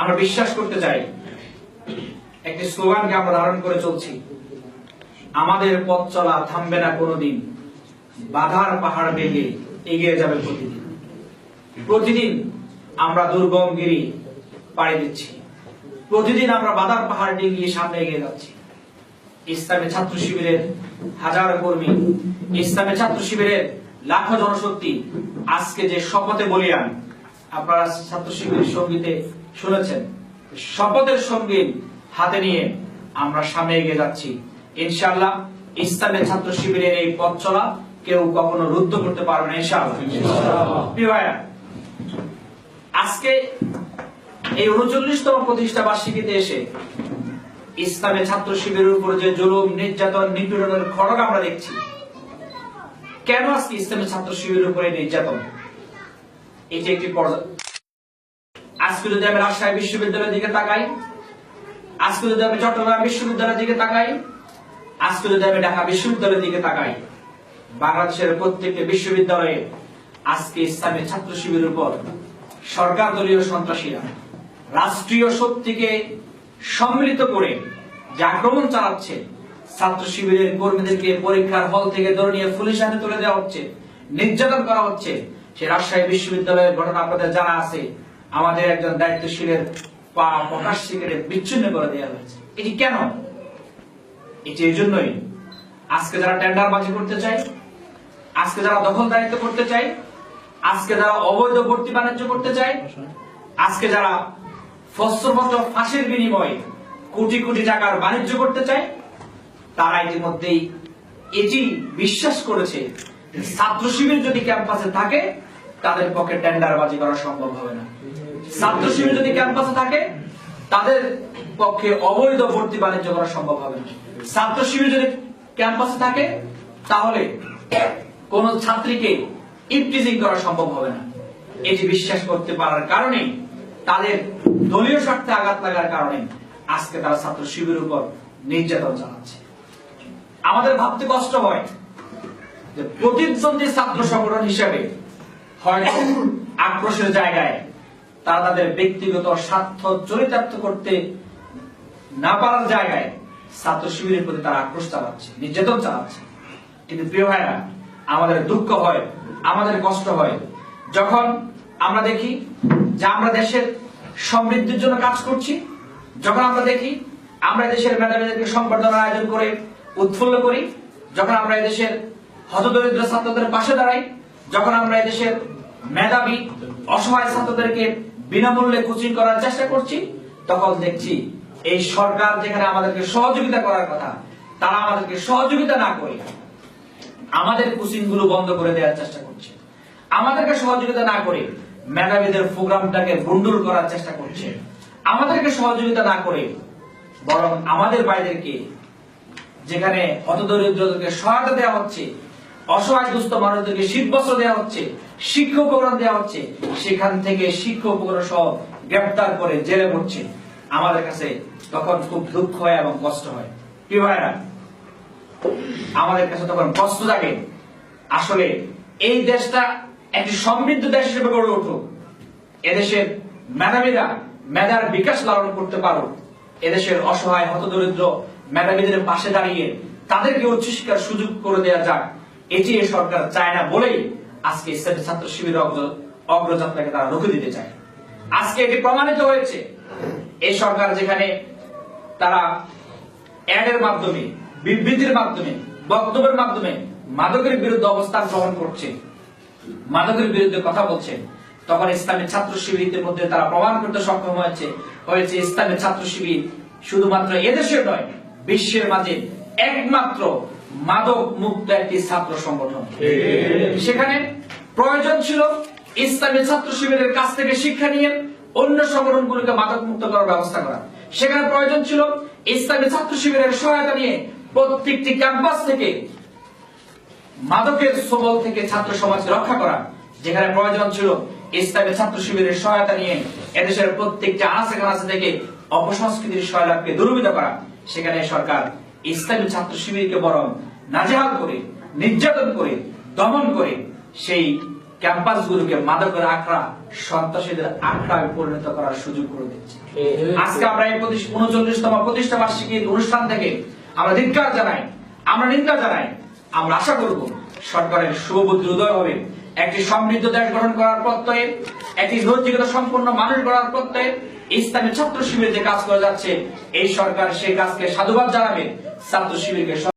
আমরা বিশ্বাস করতে চাই। একটি স্লোগানকে আমরা ধারণ করে চলছি। আমাদের পথ চলা থামবে না কোনোদিন। বাধার পাহাড় বেগে এগিয়ে যাবে প্রতিদিন। প্রতিদিন আমরা দুর্গম গিরি পাড়ি দিচ্ছি। প্রতিদিন আমরা বাধার পাহাড় ডিঙিয়ে সামনে এগিয়ে যাচ্ছি। ইসলামী ছাত্র শিবিরের হাজার কর্মী, ইসলামী ছাত্র শিবিরের লাখো জনশক্তি আজকে যে শপথে বলিয়ান আপনারা ছাত্র শিবিরের সঙ্গীতে শুনেছেন। শপথের সংগীত হাতে নিয়ে আমরা সামনে এগিয়ে যাচ্ছি। ইনশাআল্লাহ ইসলামের ছাত্র শিবিরের এই পথ চলা কেউ কখনো রুদ্ধ করতে পারবে না ইনশাআল্লাহ। আজকে এই উনচল্লিশতম প্রতিষ্ঠা বার্ষিকীতে এসে ইসলামের ছাত্র শিবিরের উপর যে জুলুম নির্যাতন নিপীড়নের খড়গ আমরা দেখছি। কেন আজকে ইসলামের ছাত্র শিবিরের উপরে নির্যাতন? এটি একটি পর্যায়। আজকে যদি আমি রাজশাহী বিশ্ববিদ্যালয়ের দিকে তাকাই, আজকে যদি আমি চট্টগ্রাম বিশ্ববিদ্যালয়ের দিকে তাকাই, আজকে যদি আমি ঢাকা বিশ্ববিদ্যালয়ের দিকে তাকাই, বাংলাদেশের প্রত্যেকটি বিশ্ববিদ্যালয়ে আজকে ইসলামের ছাত্র শিবিরের উপর সরকার দলীয় সন্ত্রাসীরা রাষ্ট্রীয় শক্তিকে সম্মিলিত করে যে আক্রমণ চালাচ্ছে, ছাত্র শিবিরের কর্মীদেরকে পরীক্ষার হল থেকে ধরে নিয়ে পুলিশ হাতে তুলে দেওয়া হচ্ছে, নির্যাতন করা হচ্ছে সে রাজশাহী বিশ্ববিদ্যালয়ের ঘটনা আপনাদের জানা আছে। আমাদের একজন দায়িত্বশীলের পা প্রকাশ শিবিরে বিচ্ছিন্ন করে দেওয়া হয়েছে। এটি কেন? এটি এই জন্যই। আজকে যারা টেন্ডারবাজি করতে চায়, আজকে যারা দখলদারিত্ব করতে চায়, আজকে যারা অবৈধ ভর্তি বাণিজ্য করতে চায়, আজকে যারা ফসলপত্র ফাঁসের বিনিময়ে কোটি কোটি টাকার বাণিজ্য করতে চায়, তারা ইতিমধ্যেই এটি বিশ্বাস করেছে ছাত্র শিবির যদি ক্যাম্পাসে থাকে তাদের পক্ষে টেন্ডারবাজি করা সম্ভব হবে না। ছাত্র শিবির যদি ক্যাম্পাসে থাকে, তাদের পক্ষে অবৈধ ভর্তি বাণিজ্য করা সম্ভব হবে না। ছাত্র শিবির যদি ক্যাম্পাসে থাকে, তাহলে কোন ছাত্রীকে ইপটিজিং করা সম্ভব হবে না। এটি বিশ্বাস করতে পারার কারণে, তাদের দলীয় স্বার্থে আঘাত লাগার কারণে আজকে তারা ছাত্র শিবিরের উপর নির্যাতন চালাচ্ছে। আমাদের ভাবতে কষ্ট হয় যে প্রতিদ্বন্দ্বী ছাত্র সংগঠন হিসেবে হয়তো আক্রোশের জায়গায় তারা তাদের ব্যক্তিগত স্বার্থ চরিতার্থ করতে না পারার জায়গায় ছাত্র শিবিরের প্রতি তারা আক্রোশ চালাচ্ছে, নির্যাতন চালাচ্ছে। কিন্তু প্রিয় ভাইরা আমাদের দুঃখ হয়, আমাদের কষ্ট হয়। যখন আমরা দেখি যে আমরা দেশের সমৃদ্ধির জন্য কাজ করছি, যখন আমরা দেখি আমরা দেশের মেধাবীদেরকে সম্বর্ধনার আয়োজন করে, উৎফুল্ল করি, যখন আমরা দেশের হতদরিদ্র ছাত্রদের পাশে দাঁড়াই যখন আমরা দেশের মেধাবী, অসহায় ছাত্রদেরকে বিনামূল্যে কোচিং করার চেষ্টা করছি, তখন দেখছি এই সরকার যেখানে আমাদেরকে সহযোগিতা করার কথা, তারা আমাদেরকে সহযোগিতা না করে আমাদের কোচিংগুলো বন্ধ করে দেওয়ার চেষ্টা করছে। আমাদেরকে সহযোগিতা না করে মেধাবীদের প্রোগ্রামটাকে বন্ডুল করার চেষ্টা করছে। আমাদেরকে সহযোগিতা না করে বরং আমাদের বাইরেকে যেখানে হতদরিদ্রদেরকে সহায়তা দেওয়া হচ্ছে অসহায় দুস্থ মানুষদেরকে শীত বস্ত্র দেওয়া হচ্ছে, শিক্ষা উপকরণ দেওয়া হচ্ছে, সেখান থেকে শিক্ষা উপকরণ সহ গ্রেপ্তার করে জেলে পড়ছে আমাদের কাছে তখন খুব দুঃখ হয় এবং কষ্ট হয়। প্রিয় ভাইরা আমাদের কাছে তখন কষ্ট লাগে আসলে এই দেশটা একটি সমৃদ্ধ দেশ হিসেবে গড়ে উঠুক। এদেশের মেধাবীরা মেধার বিকাশ লালন করতে পারো এদেশের অসহায়, হতদরিদ্র মেধাবীদের পাশে দাঁড়িয়ে তাদেরকে উচ্চশিক্ষার সুযোগ করে দেওয়া যাক। এটি সরকার চায় না বলেই আজকে ছাত্র শিবির অগ্রযাত্রাকে তারা রুখে দিতে চায়। আজকে এটি প্রমাণিত হয়েছে। এই সরকার যেখানে তারা অ্যাডের মাধ্যমে, বিবৃতির মাধ্যমে, বক্তব্যের মাধ্যমে মাদকের বিরুদ্ধে অবস্থান গ্রহণ করছে, মাদকের বিরুদ্ধে কথা বলছে, তখন ইসলামের ছাত্র শিবিরদের মধ্যে তারা প্রমাণ করতে সক্ষম হয়েছে হয়েছে ইসলামের ছাত্র শিবির শুধুমাত্র এদেশের নয়, বিশ্বের মাঝে একমাত্র মাদক মুক্ত একটি ছাত্র সংগঠন। সেখানে প্রয়োজন ছিল ইসলামী ছাত্র শিবিরের কাছ থেকে শিক্ষা নিয়ে অন্য সংগঠনগুলোকে মাদক মুক্ত করার ব্যবস্থা করা। সেখানে প্রয়োজন ছিল ইসলামী ছাত্র শিবিরের সহায়তা নিয়ে প্রত্যেকটি ক্যাম্পাস থেকে মাদকের সবল থেকে ছাত্র সমাজ রক্ষা করা। যেখানে প্রয়োজন ছিল ইসলামী ছাত্র শিবিরের সহায়তা নিয়ে এদেশের প্রত্যেকটি আনাচে কানাচে থেকে অপসংস্কৃতির সয়লাভকে দূরীভূত করা। সেখানে সরকার ইসলামী ছাত্র শিবিরকে বরং নাজেহাল করে নির্যাতন করে দমন করে সেই ক্যাম্পাসগুলোকে মাদকের আখড়া সন্ত্রাসীদের আখড়ায় পরিণত করার সুযোগ করে দিচ্ছে। আজকে আমরা এই উনচল্লিশতম প্রতিষ্ঠা বার্ষিকীর অনুষ্ঠান থেকে আমরা ধিক্কার জানাই আমরা নিন্দা জানাই আমরা আশা করব সরকারের শুভবুদ্ধি উদয় হবে। একটি সমৃদ্ধ দেশ গঠন করার প্রত্যয়ে একটি নৈতিকতা সম্পন্ন মানুষ গড়ার প্রত্যয়ে ইসলামী ছাত্র শিবির যে কাজ করে যাচ্ছে, এই সরকার সেই কাজকে সাধুবাদ জানাবে। ছাত্র শিবিরকে